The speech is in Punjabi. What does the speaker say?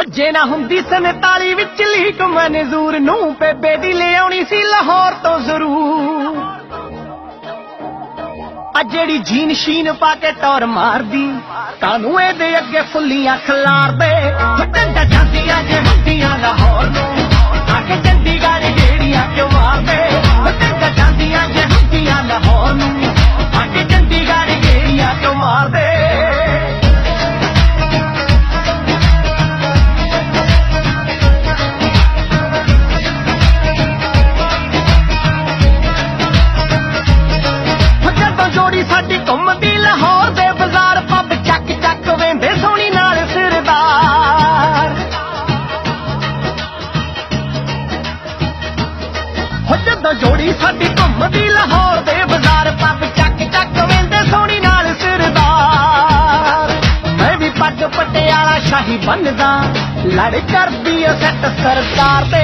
ਉਹ ਜੇ ਨਾ ਹੁੰਦੀ 47 ਵਿੱਚ ਲੀਕ, ਮਨਜ਼ੂਰ ਨੂੰ ਬੇਬੇ ਦੀ ਲਿਆਉਣੀ ਸੀ ਲਾਹੌਰ ਤੋਂ ਜ਼ਰੂਰ। ਆ ਜਿਹੜੀ ਜੀਨ ਸ਼ੀਨ ਪਾ ਕੇ ਟੌਰ ਮਾਰਦੀ ਕਾਨੂੰ ਇਹਦੇ ਅੱਗੇ ਫੁੱਲੀਆਂ ਖਿਲਾਰਦੇ। ਡੰਡਾ ਜਾਂਦੀਆਂ ਜੇ ਜਦੋਂ ਜੋੜੀ ਸਾਡੀ ਘੁੰਮਦੀ ਲਾਹੌਰ ਦੇ ਬਾਜ਼ਾਰ ਪੱਬ ਚੱਕ ਚੱਕ ਵੇਂਦੇ ਸੋਹਣੀ ਨਾਲ ਸਿਰਦਾਰ। ਮੈਂ ਵੀ ਪੱਗ ਪਟਿਆਲਾ ਸ਼ਾਹੀ ਬੰਨਦਾ ਲੜ ਕਰਦੀ ਐ ਸੱਟ ਸਰਦਾਰ ਤੇ।